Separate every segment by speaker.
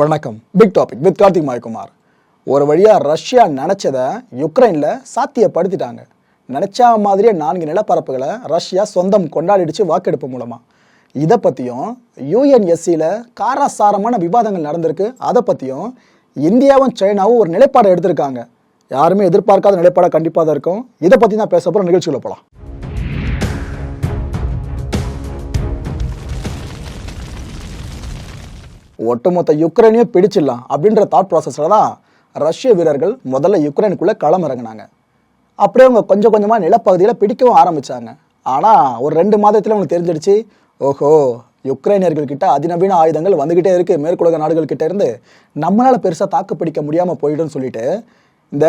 Speaker 1: வணக்கம். Big topic with Karthik Mayakumar ஒரு வழியாக ரஷ்யா நினச்சதை யுக்ரைனில் சாத்தியப்படுத்திட்டாங்க. நினச்சா மாதிரியே நான்கு நிலப்பரப்புகளை ரஷ்யா சொந்தம் கொண்டாடிடுச்சு வாக்கெடுப்பு மூலமாக இதை பற்றியும் யூஎன்எஸ்சியில் காரசாரமான விவாதங்கள் நடந்திருக்கு. அதை பற்றியும் இந்தியாவும் சைனாவும் ஒரு நிலைப்பாடை எடுத்திருக்காங்க. யாருமே எதிர்பார்க்காத நிலைப்பாடாக கண்டிப்பாக தான் இருக்கும். இதை பற்றி தான் பேச போகிற நிகழ்ச்சியில் போகலாம் ஒட்டுமொத்த யுக்ரைனையும் பிடிச்சிடலாம் அப்படின்ற தாட் ப்ராசஸில் தான் ரஷ்ய வீரர்கள் முதல்ல யுக்ரைனுக்குள்ளே களம் இறங்கினாங்க. அப்படியே அவங்க கொஞ்சம் கொஞ்சமாக நிலப்பகுதியில் பிடிக்கவும் ஆரம்பித்தாங்க ஆனால் ஒரு ரெண்டு மாதத்தில் அவங்களுக்கு தெரிஞ்சிடுச்சு ஓஹோ யுக்ரைனியர்கள்கிட்ட அதிநவீன ஆயுதங்கள் வந்துக்கிட்டே இருக்குது மேற்குலக நாடுகள்கிட்ட இருந்து நம்மளால் பெருசாக தாக்கு பிடிக்க முடியாமல் போயிடும்னு சொல்லிட்டு இந்த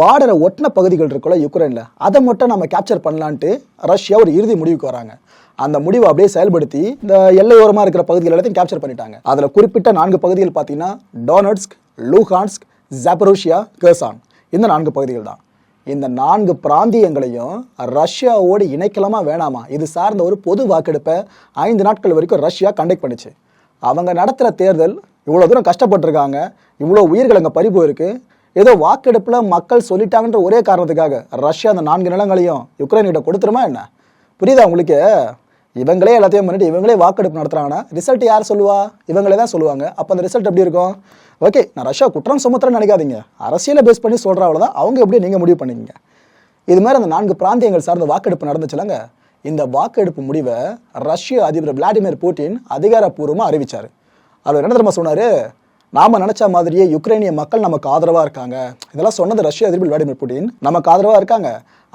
Speaker 1: பார்டரை ஒட்டின பகுதிகள் இருக்குல்ல யுக்ரைனில் அதை மட்டும் நம்ம கேப்சர் பண்ணலான்ட்டு ரஷ்யா ஒரு இறுதி முடிவுக்கு வராங்க. அந்த முடிவை அப்படியே செயல்படுத்தி இந்த எல்லையோரமாக இருக்கிற பகுதிகள் எல்லாத்தையும் கேப்சர் பண்ணிட்டாங்க. அதில் குறிப்பிட்ட நான்கு பகுதிகள் பார்த்தீங்கன்னா டோனட்ஸ்க் லூஹான்ஸ்க் ஜாப்பரோஷியா கர்சான் இந்த நான்கு பகுதிகள் தான். இந்த நான்கு பிராந்தியங்களையும் ரஷ்யாவோடு இணைக்கலாமா வேணாமா? இது சார்ந்த ஒரு பொது வாக்கெடுப்பை ஐந்து நாட்கள் வரைக்கும் ரஷ்யா கண்டக்ட் பண்ணிச்சு. அவங்க நடத்துகிற தேர்தல் இவ்வளோ தூரம் கஷ்டப்பட்டிருக்காங்க. இவ்வளோ உயிர்கள் அங்கே பறி போயிருக்கு. ஏதோ வாக்கெடுப்பில் மக்கள் சொல்லிட்டாங்கன்ற ஒரே காரணத்துக்காக ரஷ்யா அந்த நான்கு நிலங்களையும் யுக்ரைன்கிட்ட கொடுத்துருமா என்ன? புரியுதா உங்களுக்கு? இவங்களே எல்லாத்தையும் பண்ணிட்டு இவங்களே வாக்கெடுப்பு நடத்துகிறாங்கன்னா ரிசல்ட் யார் சொல்லுவா? இவங்களே தான் சொல்லுவாங்க. அப்போ அந்த ரிசல்ட் எப்படி இருக்கும்? ஓகே நான் ரஷ்யா குற்றம் சுமத்துறேன்னு நினைக்காதீங்க. அரசியலை பேஸ் பண்ணி சொல்கிற அவ்வளோதான் அவங்க எப்படி நீங்கள் முடிவு பண்ணிக்கங்க? இது மாதிரி அந்த நான்கு பிராந்தியங்கள் சார்ந்த வாக்கெடுப்பு நடந்துச்சுலங்க இந்த வாக்கெடுப்பு முடிவை ரஷ்ய அதிபர் விளாடிமிர் புட்டின் அதிகாரப்பூர்வமாக அறிவிச்சார். அவர் என்ன தெரியுமா சொன்னார்? நாம நினைச்ச மாதிரியே யுக்ரைனிய மக்கள் நமக்கு ஆதரவாக இருக்காங்க. இதெல்லாம் சொன்னது ரஷ்ய அதிபர் விளாடிமிர் புடின் நமக்கு ஆதரவாக இருக்காங்க.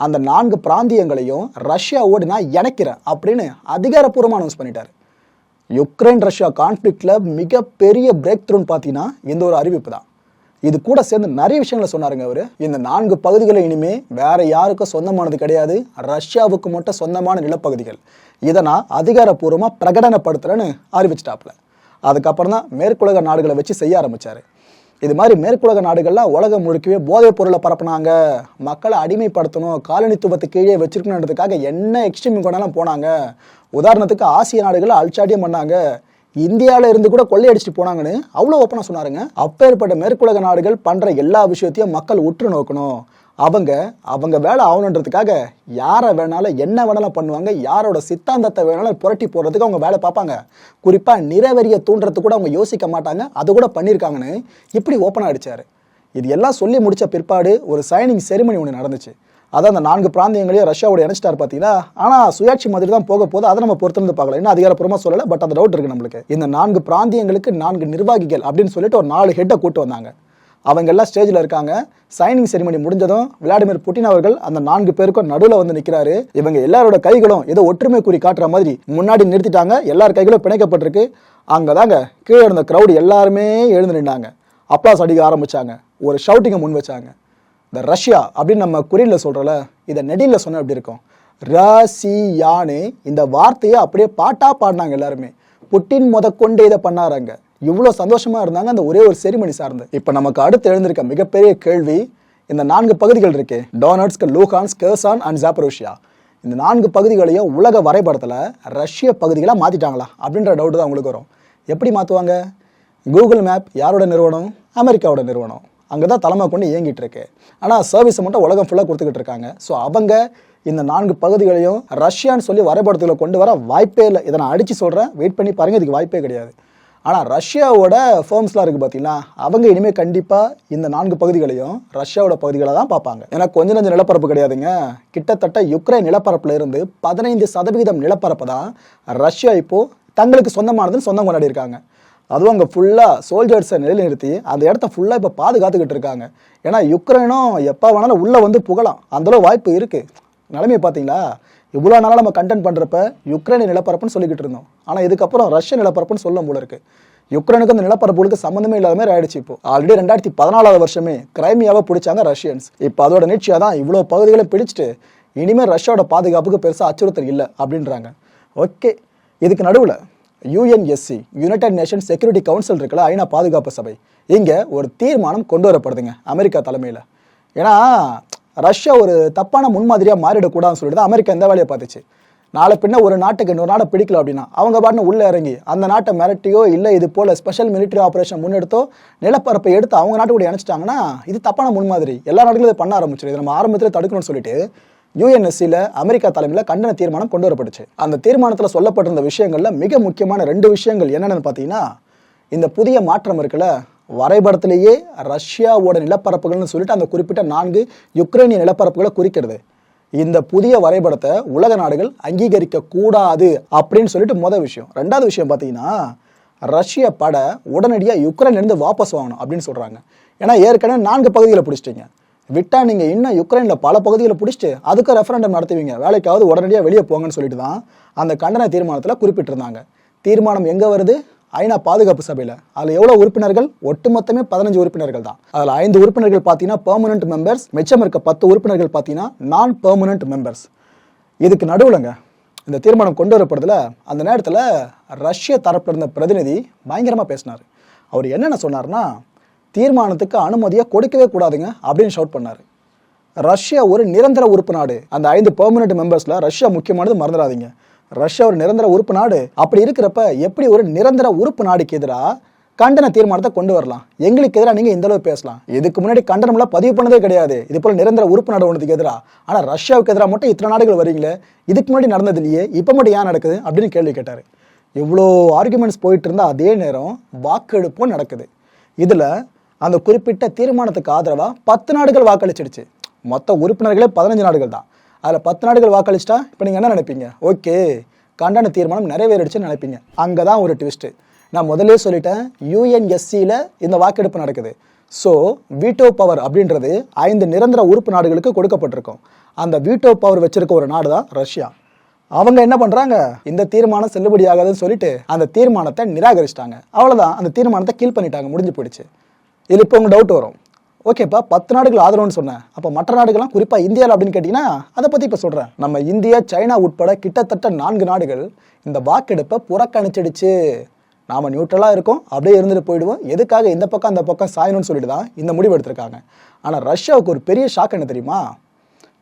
Speaker 1: அந்த நான்கு பிராந்தியங்களையும் ரஷ்யாவோடு நான் இணைக்கிறேன் அப்படின்னு அதிகாரப்பூர்வமாக அனௌன்ஸ் பண்ணிட்டார். யுக்ரைன் ரஷ்யா கான்ஃப்ளிக்டில் மிகப்பெரிய பிரேக் த்ரூன்னு பார்த்தீங்கன்னா இந்த ஒரு அறிவிப்பு தான். இது கூட சேர்ந்து நிறைய விஷயங்களை சொன்னாருங்க அவர். இந்த நான்கு பகுதிகளை இனிமே வேற யாருக்கும் சொந்தமானது கிடையாது. ரஷ்யாவுக்கு மட்டும் சொந்தமான நிலப்பகுதிகள். இதை நான் அதிகாரப்பூர்வமாக பிரகடனப்படுத்துறேன்னு அறிவிச்சிட்டாப்ல அதுக்கப்புறம் தான் மேற்குலக நாடுகளை வச்சு செய்ய ஆரம்பித்தார் இது மாதிரி மேற்குலக நாடுகள்லாம் உலகம் முழுக்கவே போதைப் பொருளை பரப்புனாங்க. மக்களை அடிமைப்படுத்தணும் காலனித்துவத்தை கீழே வச்சிருக்கணுன்றதுக்காக என்ன எக்ஸ்ட்ரீம் கொண்டாலும் போனாங்க. உதாரணத்துக்கு ஆசிய நாடுகளை அல்சாட்டியம் பண்ணாங்க. இந்தியாவில் இருந்து கூட கொள்ளையடிச்சிட்டு போனாங்கன்னு அவ்வளோ ஓப்பனாக சொன்னாருங்க. அப்பேற்பட்ட மேற்குலக நாடுகள் பண்ணுற எல்லா விஷயத்தையும் மக்கள் உற்று நோக்கணும். அவங்க அவங்க வேலை ஆகணுன்றதுக்காக யாரை வேணாலும் என்ன வேணாலும் பண்ணுவாங்க யாரோட சித்தாந்தத்தை வேணாலும் புரட்டி போடுறதுக்கு அவங்க வேலை பார்ப்பாங்க. குறிப்பாக நிறவெறியை தூண்டுறதுக்கு கூட அவங்க யோசிக்க மாட்டாங்க. அது கூட பண்ணியிருக்காங்கன்னு இப்படி ஓப்பனாக ஆகிடுச்சார் இது எல்லாம் சொல்லி முடித்த பிற்பாடு ஒரு சைனிங் செரிமனி ஒன்று நடந்துச்சு. அதான் அந்த நான்கு பிராந்தியங்களையும் ரஷ்யாவோட இணைச்சிட்டார் பார்த்தீங்கன்னா ஆனால் சுயாட்சி மாதிரி தான் போக போது அதை நம்ம பொறுத்திருந்து பார்க்கலாம். இன்னும் அதிகாரப்பூர்வமாக சொல்லலை பட் அந்த டவுட் இருக்குது நம்மளுக்கு. இந்த நான்கு பிராந்தியங்களுக்கு நான்கு நிர்வாகிகள் அப்படின்னு சொல்லிட்டு ஒரு நாலு ஹெட்டை கூட்டு வந்தாங்க. அவங்க எல்லாம் ஸ்டேஜில் இருக்காங்க. சைனிங் செரிமனி முடிஞ்சதும் விளாடிமிர் புட்டின் அவர்கள் அந்த நான்கு பேருக்கும் நடுவில் வந்து நிற்கிறாரு இவங்க எல்லாரோட கைகளும் ஏதோ ஒற்றுமை குறி காட்டுற மாதிரி முன்னாடி நிறுத்திட்டாங்க. எல்லார் கைகளும் பிணைக்கப்பட்டிருக்கு. அங்கே தாங்க கீழே இருந்த க்ரௌடு எல்லாருமே எழுந்து நின்றாங்க அப்ளாஸ் அடிக்க ஆரம்பித்தாங்க ஒரு ஷவுட்டிங்கை முன் வச்சாங்க. இந்த ரஷ்யா அப்படின்னு நம்ம குறியில் சொல்கிறோம்ல இதை நெடியில் சொன்னால் எப்படி இருக்கும்? ரசியானு இந்த வார்த்தையை அப்படியே பாட்டாக பாடினாங்க எல்லாருமே. புட்டின் முதற்கொண்டு இதை பண்ணாராங்க இவ்வளோ சந்தோஷமாக இருந்தாங்க அந்த ஒரே ஒரு செரிமனி சார்ந்து. இப்போ நமக்கு அடுத்து எழுந்திருக்க மிகப்பெரிய கேள்வி இந்த நான்கு பகுதிகள் இருக்கு. Donetsk Luhansk Kherson and Zaporizhzhia இந்த நான்கு பகுதிகளையும் உலக வரைபடத்தில் ரஷ்ய பகுதிகளாக மாற்றிட்டாங்களா அப்படின்ற டவுட் தான் உங்களுக்கு வரும். எப்படி மாற்றுவாங்க கூகுள் மேப் யாரோட நிறுவனம்? அமெரிக்காவோட நிறுவனம். அங்கே தான் தலைமை கொண்டு இயங்கிட்டு இருக்கு. ஆனால் சர்வீஸை மட்டும் உலகம் ஃபுல்லாக கொடுத்துக்கிட்டு இருக்காங்க. ஸோ அவங்க இந்த நான்கு பகுதிகளையும் ரஷ்யான்னு சொல்லி வரைபடத்தில் கொண்டு வர வாய்ப்பே இல்லை. இதை நான் அடித்து சொல்கிறேன் வெயிட் பண்ணி பாருங்கள் இதுக்கு வாய்ப்பே கிடையாது. ஆனால் ரஷ்யாவோட ஃபேர்ம்ஸ்லாம் இருக்குது பார்த்தீங்கன்னா அவங்க இனிமேல் கண்டிப்பாக இந்த நான்கு பகுதிகளையும் ரஷ்யாவோட பகுதிகளை தான் பார்ப்பாங்க. ஏன்னா கொஞ்சம் கொஞ்சம் நிலப்பரப்பு கிடையாதுங்க. கிட்டத்தட்ட யுக்ரைன் நிலப்பரப்பில் இருந்து பதினைந்து சதவிகிதம் நிலப்பரப்பு தான் ரஷ்யா இப்போது தங்களுக்கு சொந்தமானதுன்னு சொந்தம் கொண்டாடி இருக்காங்க. அதுவும் அங்கே ஃபுல்லாக சோல்ஜர்ஸை நிலைநிறுத்தி அந்த இடத்த ஃபுல்லாக இப்போ பாதுகாத்துக்கிட்டு இருக்காங்க. ஏன்னா யுக்ரைனும் எப்போ வேணாலும் உள்ளே வந்து புகலாம். அந்தளவு வாய்ப்பு இருக்குது நிலைமையை பார்த்தீங்களா இவ்வளோ நாளாக நம்ம கண்டென்ட் பண்ணுறப்ப யுக்ரைன் நிலப்பரப்புன்னு சொல்லிக்கிட்டு இருந்தோம். ஆனால் இதுக்கப்புறம் ரஷ்ய நிலப்பரப்புன்னு சொல்லும் போல இருக்கு. யுக்ரைனுக்கு அந்த நிலப்பரப்புகளுக்கு சம்மந்தமே இல்லாத மாதிரி ஆயிடுச்சு இப்போ. ஆல்ரெடி ரெண்டாயிரத்தி பதினாலாவது வருஷமே கிரைமியாவை பிடிச்சாங்க ரஷ்யன்ஸ். இப்போ அதோட நீட்சியாக தான் இவ்வளோ பகுதிகளை பிடிச்சிட்டு இனிமேல் ரஷ்யாவோட பாதுகாப்புக்கு பெருசாக அச்சுறுத்தல் இல்லை அப்படின்றாங்க. ஓகே. இதுக்கு நடுவில் UNSC united nation security council இருக்கல ஐநா பாதுகாப்பு சபை. இங்கே ஒரு தீர்மானம் கொண்டு வரப்படுதுங்க அமெரிக்கா தலைமையில். ஏன்னா ரஷ்யா ஒரு தப்பான முன்மாதிரியாக மாறிடக்கூடாதுன்னு சொல்லிட்டு தான் அமெரிக்கா இந்த வேலையை பார்த்துச்சு. நாளை பின்ன ஒரு நாட்டுக்கு இன்னொரு நாட்டை பிடிக்கல அப்படின்னா அவங்க பாட்டு உள்ளே இறங்கி அந்த நாட்டை மிரட்டியோ இல்லை இது போல ஸ்பெஷல் மிலிட்டரி ஆப்ரேஷன் முன்னெடுத்தோ நிலப்பரப்பை எடுத்து அவங்க நாட்டு கூட இணைச்சிட்டாங்கன்னா இது தப்பான முன்மாதிரி. எல்லா நாடுகளும் இதை பண்ண ஆரம்பிச்சிடும் இதை நம்ம ஆரம்பத்தில் தடுக்கணும்னு சொல்லிட்டு யூஎன்எஸ்சியில் அமெரிக்கா தலைமையில் கண்டன தீர்மானம் கொண்டு வரப்பட்டுச்சு அந்த தீர்மானத்தில் சொல்லப்பட்டிருந்த விஷயங்களில் மிக முக்கியமான ரெண்டு விஷயங்கள் என்னென்னு பார்த்தீங்கன்னா இந்த புதிய மாற்றம் இருக்குல்ல வரைபடத்திலேயே ரஷ்யாவோட நிலப்பரப்புகள்னு சொல்லிட்டு அந்த குறிப்பிட்ட நான்கு யுக்ரைனிய நிலப்பரப்புகளை குறிக்கிறது. இந்த புதிய வரைபடத்தை உலக நாடுகள் அங்கீகரிக்க கூடாது அப்படின்னு சொல்லிட்டு முதல் விஷயம். ரெண்டாவது விஷயம் பார்த்தீங்கன்னா ரஷ்ய படை உடனடியாக யுக்ரைன்லேருந்து வாபஸ் வாங்கணும் அப்படின்னு சொல்கிறாங்க ஏன்னா ஏற்கனவே நான்கு பகுதிகளை பிடிச்சிட்டீங்க. விட்டா நீங்கள் இன்னும் யுக்ரைனில் பல பகுதிகளை பிடிச்சிட்டு அதுக்கு ரெஃபரண்டம் நடத்துவீங்க. வேலைக்காவது உடனடியாக வெளியே போங்கன்னு சொல்லிட்டு தான் அந்த கண்டன தீர்மானத்தில் குறிப்பிட்டிருந்தாங்க. தீர்மானம் எங்கே வருது? ஐநா பாதுகாப்பு சபையில் அதில் எவ்வளோ உறுப்பினர்கள்? ஒட்டுமொத்தமே பதினஞ்சு உறுப்பினர்கள் தான். அதில் ஐந்து உறுப்பினர்கள் பார்த்தீங்கன்னா பெர்மனன்ட் மெம்பர்ஸ் மிச்சம் இருக்க பத்து உறுப்பினர்கள் பார்த்தீங்கன்னா நான் பெர்மனன்ட் மெம்பர்ஸ் இதுக்கு நடுவுலங்க இந்த தீர்மானம் கொண்டு வரப்படுறதுல அந்த நேரத்தில் ரஷ்ய தரப்பில் இருந்த பிரதிநிதி பயங்கரமாக பேசினார். அவர் என்னென்ன சொன்னார்னா தீர்மானத்துக்கு அனுமதியை கொடுக்கவே கூடாதுங்க அப்படின்னு ஷவுட் பண்ணார். ரஷ்யா ஒரு நிரந்தர உறுப்பு நாடு. அந்த ஐந்து பெர்மனன்ட் மெம்பர்ஸில் ரஷ்யா முக்கியமானது மறந்துடாதீங்க. ரஷ்யா ஒரு நிரந்தர உறுப்பு நாடு. அப்படி இருக்கிறப்ப எப்படி ஒரு நிரந்தர உறுப்பு நாடுக்கு எதிராக கண்டன தீர்மானத்தை கொண்டு வரலாம்? எங்களுக்கு எதிராக நீங்கள் இந்த அளவு பேசலாம். இதுக்கு முன்னாடி கண்டனம்லாம் பதிவு பண்ணதே கிடையாது. இது போல நிரந்தர உறுப்பு நாடு ஒன்றுக்கு எதிராக. ஆனால் ரஷ்யாவுக்கு எதிராக மட்டும் இத்தனை நாடுகள் வரீங்களே? இதுக்கு முன்னாடி நடந்தது இல்லையே இப்போ மட்டும் ஏன் நடக்குது அப்படின்னு கேள்வி கேட்டார். இவ்வளோ ஆர்குமெண்ட்ஸ் போயிட்டு இருந்தால் அதே நேரம் வாக்கெடுப்பும் நடக்குது. இதில் அந்த குறிப்பிட்ட தீர்மானத்துக்கு ஆதரவாக பத்து நாடுகள் வாக்களிச்சிடுச்சு. மொத்த உறுப்பினர்களே பதினஞ்சு நாடுகள் தான். அதில் பத்து நாடுகள் வாக்களிச்சிட்டா இப்போ நீங்கள் என்ன நினைப்பீங்க? ஓகே கண்டன தீர்மானம் நிறைவேறிடுச்சுன்னு நினைப்பீங்க. அங்கே தான் ஒரு ட்விஸ்ட்டு நான் முதலே சொல்லிட்டேன் யூஎன்எஸ்சியில் இந்த வாக்கெடுப்பு நடக்குது. ஸோ வீட்டோ பவர் அப்படின்றது ஐந்து நிரந்தர உறுப்பு நாடுகளுக்கு கொடுக்கப்பட்டிருக்கும். அந்த வீட்டோ பவர் வச்சிருக்க ஒரு நாடு தான் ரஷ்யா. அவங்க என்ன பண்ணுறாங்க இந்த தீர்மானம் செல்லுபடியாகாதுன்னு சொல்லிட்டு அந்த தீர்மானத்தை நிராகரிச்சிட்டாங்க. அவ்வளோதான் அந்த தீர்மானத்தை கீழ் பண்ணிட்டாங்க. முடிஞ்சு போயிடுச்சு. இது இப்போ உங்கள் டவுட் வரும். ஓகேப்பா பத்து நாடுகள் ஆதரவுன்னு சொன்னேன். அப்போ மற்ற நாடுகள்லாம் குறிப்பாக இந்தியாவில் அப்படின்னு கேட்டிங்கன்னா அதை பற்றி இப்போ சொல்கிறேன் நம்ம இந்தியா சைனா உட்பட கிட்டத்தட்ட நான்கு நாடுகள் இந்த வாக்கெடுப்பை புறக்கணிச்சிடுச்சு. நாம் நியூட்ரலாக இருக்கோம் அப்படியே இருந்துட்டு போயிடுவோம். எதுக்காக இந்த பக்கம் அந்த பக்கம் சாயணும்னு சொல்லிட்டு தான் இந்த முடிவு எடுத்திருக்காங்க. ஆனால் ரஷ்யாவுக்கு ஒரு பெரிய ஷாக் என்ன தெரியுமா?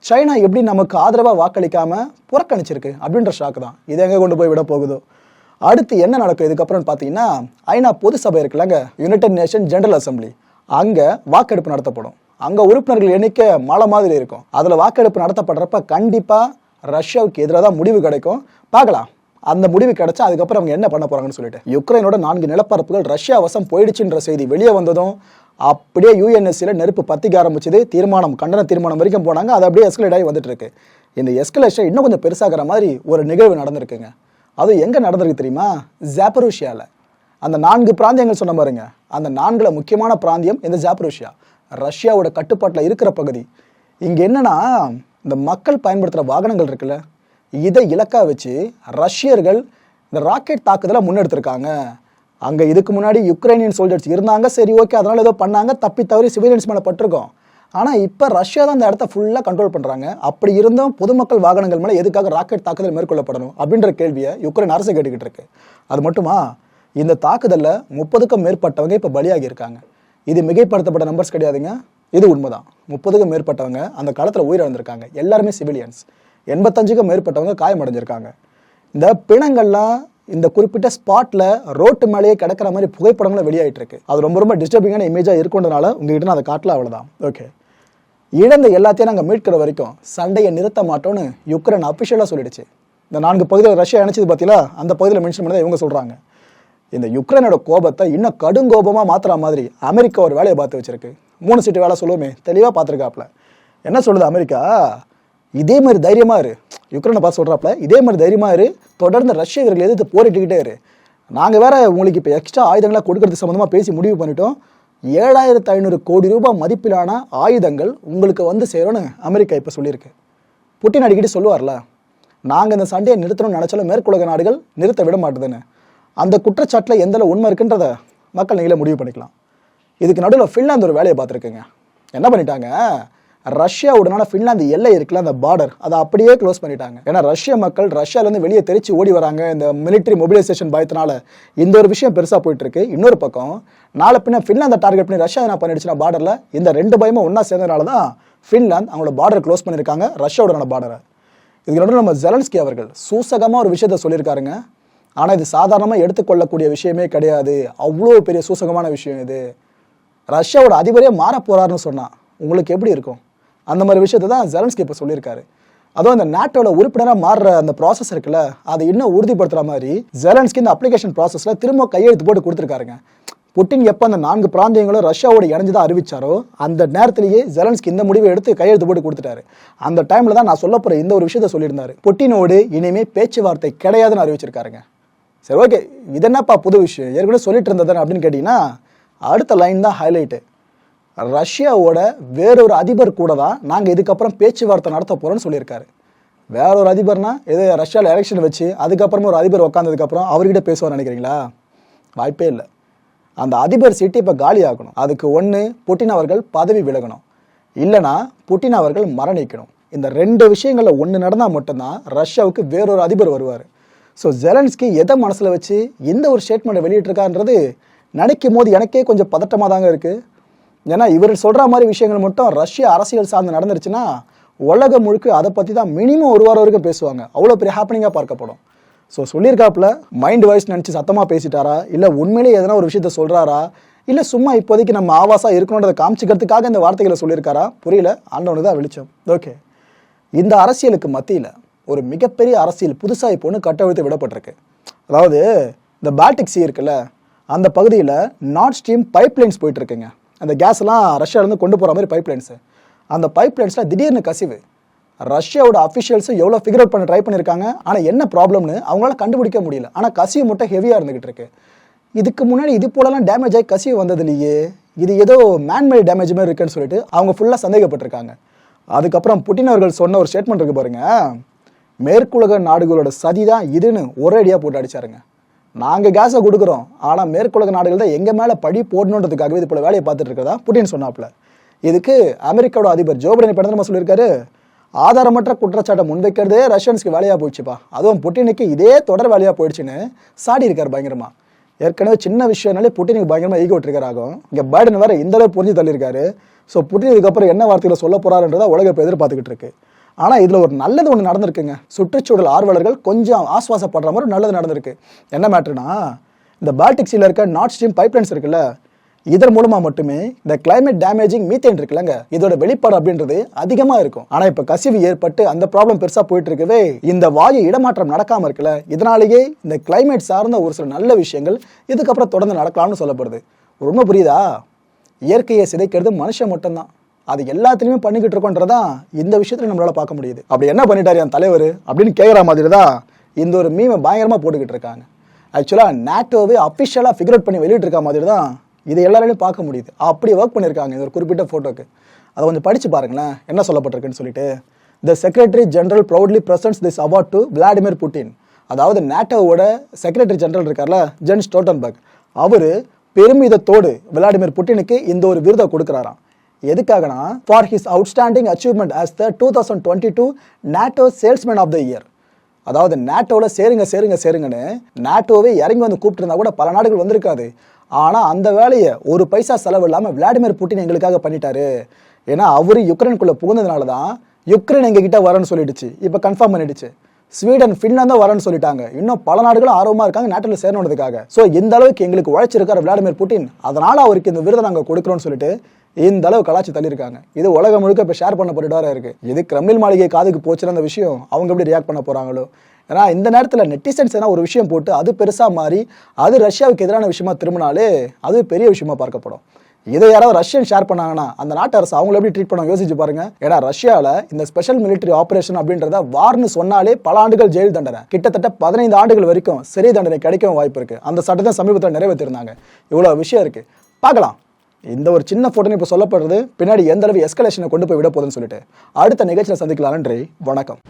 Speaker 1: சைனா எப்படி நமக்கு ஆதரவாக வாக்களிக்காமல் புறக்கணிச்சிருக்கு அப்படின்ற ஷாக்கு தான். இது எங்கே கொண்டு போய் விட போகுதோ? அடுத்து என்ன நடக்கும்? இதுக்கப்புறம் பார்த்தீங்கன்னா ஐநா பொது சபை இருக்குல்லங்க யுனைடெட் நேஷன் ஜெனரல் அசம்பிளி அங்கே வாக்கெடுப்பு நடத்தப்படும். அங்கே உறுப்பினர்கள் எண்ணிக்கை மலை மாதிரி இருக்கும். அதில் வாக்கெடுப்பு நடத்தப்படுறப்ப கண்டிப்பாக ரஷ்யாவுக்கு எதிராக தான் முடிவு கிடைக்கும். பார்க்கலாம். அந்த முடிவு கிடைச்சா அதுக்கப்புறம் அவங்க என்ன பண்ண போறாங்கன்னு சொல்லிட்டு. யுக்ரைனோட நான்கு நிலப்பரப்புகள் ரஷ்யா வசம் போயிடுச்சுன்ற செய்தி வெளியே வந்ததும் அப்படியே யூஎன்எஸ்சியில் நெருப்பு பத்திக்க ஆரம்பிச்சது. தீர்மானம் கண்டன தீர்மானம் வரைக்கும் போனாங்க. அது அப்படியே எஸ்கலேட் ஆகி வந்துட்டு இருக்கு இந்த எஸ்கலேஷன் இன்னும் கொஞ்சம் பெருசாகிற மாதிரி ஒரு நிகழ்வு நடந்திருக்குங்க. அது எங்கே நடந்திருக்கு தெரியுமா? ஜாப்பரூஷியாவில் அந்த நான்கு பிராந்தியங்கள் சொன்ன பாருங்க. அந்த நான்கில் முக்கியமான பிராந்தியம் இந்த ஜாப்ரோஷியா ரஷ்யாவோட கட்டுப்பாட்டில் இருக்கிற பகுதி. இங்கே என்னன்னா இந்த மக்கள் பயன்படுத்துகிற வாகனங்கள் இருக்குல்ல இதை இலக்காக வச்சு ரஷ்யர்கள் இந்த ராக்கெட் தாக்குதலை முன்னெடுத்திருக்காங்க. அங்கே இதுக்கு முன்னாடி யுக்ரைனியன் சோல்ஜர்ஸ் இருந்தாங்க சரி ஓகே அதனால் ஏதோ பண்ணாங்க தப்பி தவறி சிவிலியன்ஸ் மேலே பட்டிருக்கோம். ஆனால் இப்போ ரஷ்யா தான் அந்த இடத்த ஃபுல்லாக கண்ட்ரோல் பண்ணுறாங்க அப்படி இருந்தும் பொதுமக்கள் வாகனங்கள் மேலே எதுக்காக ராக்கெட் தாக்குதல் மேற்கொள்ளப்படணும் அப்படின்ற கேள்வியை யுக்ரைன் அரசு கேட்டுக்கிட்டு இருக்கு. அது மட்டுமா? இந்த தாக்குதலில் முப்பதுக்கும் மேற்பட்டவங்க இப்போ பலியாகி இருக்காங்க இது மிகைப்படுத்தப்பட்ட நம்பர்ஸ் கிடையாதுங்க. இது உண்மைதான். முப்பதுக்கும் மேற்பட்டவங்க அந்த காலத்தில் உயிரிழந்திருக்காங்க. எல்லாருமே சிவிலியன்ஸ் எண்பத்தஞ்சுக்கும் மேற்பட்டவங்க காயமடைஞ்சிருக்காங்க. இந்த பிணங்கள்லாம் இந்த குறிப்பிட்ட ஸ்பாட்ல ரோட்டு மேலேயே கிடக்கிற மாதிரி புகைப்படங்களும் வெளியாயிட்டு இருக்கு அது ரொம்ப ரொம்ப டிஸ்டர்பிங்கான இமேஜாக இருக்குன்றனால உங்ககிட்ட நான் அதை காட்டல அவ்வளோதான் ஓகே இழந்த எல்லாத்தையும் நாங்கள் மீட்கிற வரைக்கும் சண்டையை நிறுத்த மாட்டோம்னு யுக்ரைன் அபிஷியலாக சொல்லிடுச்சு. இந்த நான்கு பகுதியில் ரஷ்யா இணைச்சது பார்த்தீங்களா அந்த பகுதியில் மென்ஷன் பண்ணதை இவங்க சொல்கிறாங்க இந்த யுக்ரைனோட கோபத்தை இன்னும் கடுங்கோபமாக மாத்துற மாதிரி அமெரிக்கா ஒரு வேலையை பார்த்து வச்சிருக்கு. மூணு சீட்டு வேலை சொல்லுவோமே தெளிவாக பார்த்துருக்காப்ல. என்ன சொல்லுது அமெரிக்கா? இதே மாதிரி தைரியமாக இரு. யுக்ரைனை பார்த்து சொல்கிறாப்ல இதே மாதிரி தைரியமாக இரு. தொடர்ந்து ரஷ்ய வீரர்கள் எதிர்த்து போரிட்டுக்கிட்டே இரு. நாங்கள் வேற உங்களுக்கு இப்போ எக்ஸ்ட்ரா ஆயுதங்களாக கொடுக்கறது சம்மந்தமாக பேசி முடிவு பண்ணிட்டோம். ஏழாயிரத்து ஐநூறு கோடி ரூபாய் மதிப்பிலான ஆயுதங்கள் உங்களுக்கு வந்து சேரும்னு அமெரிக்கா இப்போ சொல்லியிருக்கு. புட்டின் அடிக்கடி சொல்லுவார்ல நாங்கள் இந்த சண்டையை நிறுத்தணும்னு நினச்சாலும் மேற்குலக நாடுகள் நிறுத்த விட மாட்டுதுன்னு. அந்த குற்றச்சாட்டில் எந்தளவு உண்மை இருக்குன்றத மக்கள் நீங்களே முடிவு பண்ணிக்கலாம். இதுக்கு நடுவில் ஃபின்லாந்து ஒரு வேலையை பார்த்துருக்குங்க. என்ன பண்ணிட்டாங்க? ரஷ்யாவுடனான ஃபின்லாந்து எல்லை இருக்குல்ல அந்த பார்டர் அதை அப்படியே க்ளோஸ் பண்ணிட்டாங்க. ஏன்னா ரஷ்ய மக்கள் ரஷ்யாவிலேருந்து வெளியே தெரிச்சு ஓடி வராங்க. இந்த மிலிட்டரி மொபிலைசேஷன் பயத்தினால இந்த ஒரு விஷயம் பெருசாக போயிட்டு இருக்கு இன்னொரு பக்கம் நாளை பின்ன ஃபின்லாந்தை டார்கெட் பண்ணி ரஷ்யா என்ன பண்ணிடுச்சுன்னா பார்டரில் இந்த ரெண்டு பயமும் ஒன்றா சேர்ந்ததுனால தான் ஃபின்லாந்து அவங்களோட பார்டர் க்ளோஸ் பண்ணியிருக்காங்க ரஷ்யாவுடனான பார்டரை இதுக்கு நடுவில் நம்ம ஜெலன்ஸ்கி அவர்கள் சூசகமாக ஒரு விஷயத்த சொல்லியிருக்காருங்க. ஆனால் இது சாதாரணமாக எடுத்துக்கொள்ளக்கூடிய விஷயமே கிடையாது. அவ்வளோ பெரிய சூசகமான விஷயம் இது. ரஷ்யாவோட அதிபரே மாற போகிறாருன்னு சொன்னா உங்களுக்கு எப்படி இருக்கும்? அந்த மாதிரி விஷயத்தை தான் ஜெலன்ஸ்கி இப்போ சொல்லியிருக்காரு. அதுவும் அந்த நாட்டோட உறுப்பினராக மாறுற அந்த ப்ராசஸ் இருக்குல்ல அதை இன்னும் உறுதிப்படுத்துற மாதிரி ஜெலன்ஸ்கி இந்த அப்ளிகேஷன் ப்ராசஸில் திரும்ப கையெழுத்து போட்டு கொடுத்துருக்காருங்க. புட்டின் எப்போ அந்த நான்கு பிராந்தியங்களும் ரஷ்யாவோட இணைஞ்சதாக அறிவிச்சாரோ அந்த நேரத்திலேயே ஜெலன்ஸ்கி இந்த முடிவை எடுத்து கையெழுத்து போட்டு கொடுத்துட்டாரு. அந்த டைமில் தான் நான் சொல்ல போகிற இந்த ஒரு விஷயத்த சொல்லியிருந்தாரு. புட்டினோடு இனிமே பேச்சுவார்த்தை கிடையாதுன்னு அறிவிச்சிருக்காருங்க. சரி ஓகே இது என்னப்பா புது விஷயம்? ஏற்கனவே சொல்லிட்டு இருந்தது அப்படின்னு கேட்டிங்கன்னா அடுத்த லைன் தான் ஹைலைட்டு ரஷ்யாவோட வேறொரு அதிபர் கூட தான் நாங்கள் இதுக்கப்புறம் பேச்சுவார்த்தை நடத்த போகிறோம்னு சொல்லியிருக்காரு. வேற ஒரு அதிபர்னா இது ரஷ்யாவில் எலெக்ஷன் வச்சு அதுக்கப்புறமா ஒரு அதிபர் உட்காந்ததுக்கப்புறம் அவர்கிட்ட பேசுவார் நினைக்கிறீங்களா? வாய்ப்பே இல்லை. அந்த அதிபர் சீட்டு இப்போ காலி ஆகணும். அதுக்கு ஒன்று புட்டின் அவர்கள் பதவி விலகணும். இல்லைனா புட்டின் அவர்கள் மரணிக்கணும். இந்த ரெண்டு விஷயங்களில் ஒன்று நடந்தால் மட்டும்தான் ரஷ்யாவுக்கு வேறொரு அதிபர் வருவார். ஸோ ஜெலன்ஸ்கி எதை மனசில் வச்சு எந்த ஒரு ஸ்டேட்மெண்ட்டை வெளியிட்டிருக்கான்றது நினைக்கும் போது எனக்கே கொஞ்சம் பதட்டமாக தாங்க இருக்குது ஏன்னா இவர் சொல்கிற மாதிரி விஷயங்கள் மட்டும் ரஷ்ய அரசியல் சார்ந்து நடந்துருச்சுன்னா உலகம் முழுக்க அதை பற்றி தான் மினிமம் ஒரு வாரம் வரைக்கும் பேசுவாங்க. அவ்வளோ பெரிய ஹாப்பனிங்காக பார்க்கப்படும். ஸோ சொல்லியிருக்காப்புல மைண்ட் வாய்ஸ் நினச்சி சத்தமாக பேசிட்டாரா? இல்லை உண்மையிலேயே எதனா ஒரு விஷயத்த சொல்கிறாரா இல்லை சும்மா இப்போதைக்கு நம்ம ஆவாசாக இருக்கணுன்றதை காமிச்சிக்கிறதுக்காக இந்த வார்த்தைகளை சொல்லியிருக்காரா? புரியல. ஆண்டவனுக்கு தான் வெளிச்சம். ஓகே இந்த அரசியலுக்கு மத்தியில் ஒரு மிகப்பெரிய அரசியல் புதுசாக இப்போ ஒன்று கட்டவிழ்த்து விடப்பட்டிருக்கு. அதாவது இந்த பால்டிக் சி இருக்குல்ல அந்த பகுதியில் நார்த் ஸ்ட்ரீம் பைப்லைன்ஸ் போயிட்டுருக்குங்க. போயிட்டு இருக்குங்க அந்த கேஸ்லாம் ரஷ்யாவிலேருந்து கொண்டு போகிற மாதிரி பைப்லைன்ஸு அந்த பைப்லைன்ஸில் திடீர்னு கசிவு. ரஷ்யாவோட அஃபிஷியல்ஸும் எவ்வளோ ஃபிகர் அவுட் பண்ண ட்ரை பண்ணியிருக்காங்க ஆனால் என்ன ப்ராப்ளம்னு அவங்களால கண்டுபிடிக்க முடியல. ஆனால் கசிவு மட்டும் ஹெவியாக இருந்துகிட்டு இருக்கு. இதுக்கு முன்னாடி இது போலலாம் டேமேஜ் ஆகி கசிவு வந்தது இல்லையே. இது ஏதோ மேன்மேட் டேமேஜ் மாதிரி இருக்குன்னு சொல்லிட்டு அவங்க ஃபுல்லாக சந்தேகப்பட்டிருக்காங்க. அதுக்கப்புறம் புட்டின் அவர்கள் சொன்ன ஒரு ஸ்டேட்மெண்ட் இருக்கு பாருங்கள் மேற்குலக நாடுகளோட சதி தான் இதுன்னு ஒரேடியா போட்டு அடிச்சாருங்க. நாங்கள் கேஸை கொடுக்குறோம். ஆனால் மேற்குலக நாடுகள் தான் எங்கள் மேலே பழி போடணுன்றதுக்காகவே இது போல் வேலையை பார்த்துட்டு இருக்கிறதா புட்டின் சொன்னாப்புல. இதுக்கு அமெரிக்காவோட அதிபர் ஜோ பைடன் இப்போ நம்ம சொல்லியிருக்காரு? ஆதாரமற்ற குற்றச்சாட்டை முன்வைக்கிறதே ரஷ்யன்ஸ்க்கு வேலையாக போயிடுச்சுப்பா. அதுவும் புட்டினுக்கு இதே தொடர் வேலையாக போயிடுச்சுன்னு சாடி இருக்கார் பயங்கரமா. ஏற்கனவே சின்ன விஷயம்னாலே புட்டினுக்கு பயங்கரமா ஈகோ ட்ரிகர் ஆகும் இங்கே பைடன் வேற இந்த அளவு புரிஞ்சு தள்ளியிருக்காரு. ஸோ புட்டின் இதுக்கப்புறம் என்ன வார்த்தைகளை சொல்ல போறாருன்றதை உலக இப்போ எதிர்பார்த்துக்கிட்டு இருக்கு. ஆனால் இதில் ஒரு நல்லது ஒன்று நடந்திருக்குங்க. சுற்றுச்சூழல் ஆர்வலர்கள் கொஞ்சம் ஆஸ்வாசப்படுற மாதிரி நல்லது நடந்திருக்கு. என்ன மேட்ருனா இந்த பால்டிக் சீல இருக்க நார்த் ஸ்ட்ரீம் பைப்லைன்ஸ் இருக்குல்ல இதன் மூலமா மட்டுமே இந்த கிளைமேட் டேமேஜிங் மீத்தேன் இருக்குல்லங்க. இதோட வெளிப்பாடு அப்படின்றது அதிகமா இருக்கும். ஆனா இப்ப கசிவு ஏற்பட்டு அந்த ப்ராப்ளம் பெருசா போயிட்டு இருக்கவே இந்த வாயு இடமாற்றம் நடக்காம இருக்குல்ல இதனாலேயே இந்த கிளைமேட் சார்ந்த ஒரு சில நல்ல விஷயங்கள் இதுக்கப்புறம் தொடர்ந்து நடக்கலாம்னு சொல்லப்படுது. ரொம்ப புரியுதா? இயற்கையை சிதைக்கிறது மனுஷன் மட்டும்தான். அது எல்லாத்துலயுமே பண்ணிக்கிட்டு இருக்கோன்றதான் இந்த விஷயத்துல நம்மளால பார்க்க முடியுது. அப்படி என்ன பண்ணிட்டாரு என் தலைவர் அப்படின்னு கேட்குற மாதிரி தான் இந்த ஒரு மீமை பயங்கரமா போட்டுக்கிட்டு இருக்காங்க. ஆக்சுவலாக நேட்டோவே அஃபிஷியலாக ஃபிகர் அவுட் பண்ணி வெளியிட்டிருக்க மாதிரி தான் இது எல்லாராலையும் பார்க்க முடியுது. அப்படி ஒர்க் பண்ணியிருக்காங்க இது ஒரு குறிப்பிட்ட ஃபோட்டோக்கு அதை கொஞ்சம் படித்து பாருங்களேன் என்ன சொல்லப்பட்டிருக்குன்னு சொல்லிட்டு. The secretary general proudly presents this award to Vladimir Putin அதாவது நேட்டோவோட செக்ரட்டரி ஜெனரல் இருக்கார்ல ஜென் ஸ்டோட்டன்பர்க் அவர் பெருமிதத்தோடு விளாடிமிர் புட்டினுக்கு இந்த ஒரு விருதை கொடுக்குறாராம். எதுக்காகனா? For his outstanding achievement as the two thousand twenty two NATO salesman of the year அதாவது நேட்டோவில் சேருங்க சேருங்க சேருங்கன்னு நேட்டோவே இறங்கி வந்து கூப்பிட்டுருந்தா கூட பல நாடுகள் வந்திருக்காது. ஆனால் அந்த வேலையை ஒரு பைசா செலவு இல்லாமல் விளாடிமிர் புட்டின் எங்களுக்காக பண்ணிட்டாரு. ஏன்னா அவர் யுக்ரைனுக்குள்ளே புகுந்ததுனால தான் யுக்ரைன் எங்ககிட்ட வரேன்னு சொல்லிடுச்சு. இப்போ கன்ஃபார்ம் பண்ணிடுச்சு. ஸ்வீடன் ஃபின்லாந்து வரேன்னு சொல்லிட்டாங்க. இன்னும் பல நாடுகளும் ஆர்வமாக இருக்காங்க நேட்டில் சேரணுன்றதுக்காக. ஸோ இந்த அளவுக்கு எங்களுக்கு உழைச்சிருக்காரு விளாடிமிர் புட்டின். அதனால் அவருக்கு இந்த விருதை நாங்கள் கொடுக்குறோம்னு சொல்லிட்டு இந்த அளவு கலாச்சி தள்ளியிருக்காங்க. இது உலகம் முழுக்க இப்போ ஷேர் பண்ண வர இருக்கு. இது கிரெம்லின் மாளிகை காதுக்கு போச்சுன்னு அந்த விஷயம் அவங்க எப்படி ரியாக்ட் பண்ண போறாங்களோ. ஏன்னா இந்த நேரத்தில் நெட்டிசன்ஸ் ஏன்னா ஒரு விஷயம் போட்டு அது பெருசாக மாறி அது ரஷ்யாவுக்கு எதிரான விஷயமா திரும்பினாலே அது பெரிய விஷயமா பார்க்கப்படும். இதை யாராவது ரஷ்யன் ஷேர் பண்ணாங்கன்னா அந்த நாட்டு அரசு அவங்கள எப்படி ட்ரீட் பண்ண யோசிச்சு பாருங்க. ஏன்னா ரஷ்யாவில் இந்த ஸ்பெஷல் மிலிட்டரி ஆபரேஷன் அப்படின்றத வார்னு சொன்னாலே பல ஆண்டுகள் ஜெயில் தண்டனை. கிட்டத்தட்ட பதினைந்து ஆண்டுகள் வரைக்கும் சிறை தண்டனை கிடைக்கவும் வாய்ப்பு இருக்கு. அந்த சட்டத்தை சமீபத்தில் நிறைவேற்றிருந்தாங்க இவ்வளோ விஷயம் இருக்கு. பார்க்கலாம். இந்த ஒரு சின்ன போட்டோ இப்போ சொல்லப்படுறது பின்னாடி எந்த அளவு எஸ்கலேஷனை கொண்டு போய் விட போதுன்னு சொல்லிட்டு. அடுத்த நிகழ்ச்சியில் சந்திக்கலாம் நன்றி. வணக்கம்.